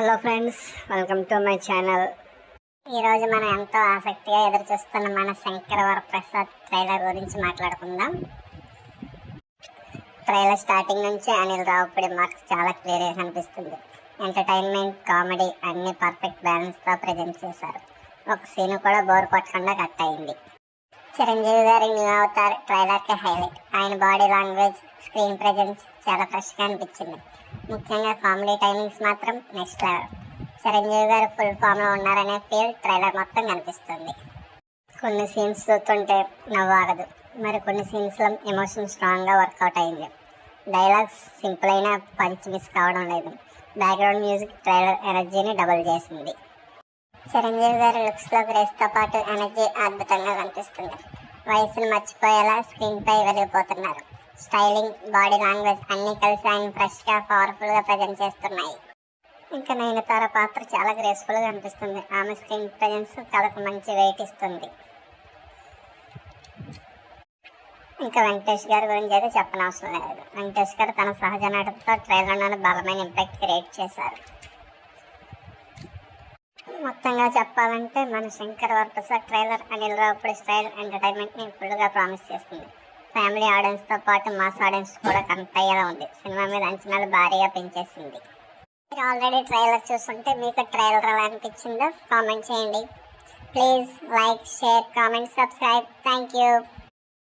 Hello friends welcome to my channel. ఈరోజు మనం ఎంతో ఆసక్తిగా ఎదురు చూస్తున్న మన శంకర వరప్రసాద్ ట్రైలర్ గురించి మాట్లాడుకుందాం. ట్రైలర్ స్టార్టింగ్ నుంచి అనిల్ రావుపూడి మార్క్ చాలా క్లియర్గా కనిపిస్తుంది ఎంటర్టైన్మెంట్ కామెడీ అన్ని పర్ఫెక్ట్ బ్యాలెన్స్తో ప్రజెంట్ చేశారు. ఒక సీన్ కూడా బోర్ కొట్టకుండా కట్ అయింది. చిరంజీవి గారి న్యూ అవతార్ ట్రైలర్కి హైలైట్ ఆయన బాడీ లాంగ్వేజ్ స్క్రీన్ ప్రజెన్స్ చాలా ఫ్రెష్గా అనిపించింది. ముఖ్యంగా కామెడీ టైమింగ్స్ మాత్రం next level Chiranjeevi garu full ఫామ్లో ఉన్నారనే ఫీల్ ట్రైలర్ మొత్తం కనిపిస్తుంది. కొన్ని సీన్స్ చూస్తుంటే నవ్వాగదు మరి కొన్ని సీన్స్లో ఎమోషన్ స్ట్రాంగ్గా వర్కౌట్ అయింది. డైలాగ్స్ సింపుల్ అయినా పంచ్ మిస్ కావడం లేదు. బ్యాక్గ్రౌండ్ మ్యూజిక్ ట్రైలర్ ఎనర్జీని డబుల్ చేసింది. చిరంజీవి గారి లుక్స్లో గ్రేస్తో గ్రేస్తో పాటు ఎనర్జీ అద్భుతంగా కనిపిస్తుంది. వయసును మర్చిపోయేలా స్క్రీన్పై వెలిగిపోతున్నారు స్టైలింగ్ బాడీ లాంగ్వేజ్ అన్ని కలిసి ఆయన ఫ్రెష్ పవర్ఫుల్గా ప్రజెంట్ చేస్తున్నాయి. ఇంకా నయనతార పాత్ర చాలా గ్రేస్ఫుల్గా అనిపిస్తుంది. ఆమె స్క్రీన్ ప్రజెన్స్ కథకు మంచి వెయిట్ ఇస్తుంది. ఇంకా వెంకటేష్ గారి గురించి అయితే చెప్పనవసరం లేదు. వెంకటేష్ గారు తన సహజ నటనతో ట్రైలర్లను బలమైన ఇంపాక్ట్ క్రియేట్ చేశారు. మొత్తంగా చెప్పాలంటే మన శంకర్ వరప్రసాద్ ట్రైలర్ అనిల్ రావుపూడి స్టైల్ ఎంటర్టైన్మెంట్ని ఫుల్గా ప్రామిస్ చేస్తుంది. ఫ్యామిలీ ఆడియన్స్తో పాటు మాస్ ఆడియన్స్ కూడా కనెక్ట్ అయ్యేలా ఉంది. సినిమా మీద అంచనాలు భారీగా పెంచేసింది. మీరు ఆల్రెడీ ట్రైలర్ చూస్తుంటే మీకు ట్రైలర్ ఎలా అనిపించిందో కామెంట్ చేయండి. Please like share comment subscribe. Thank you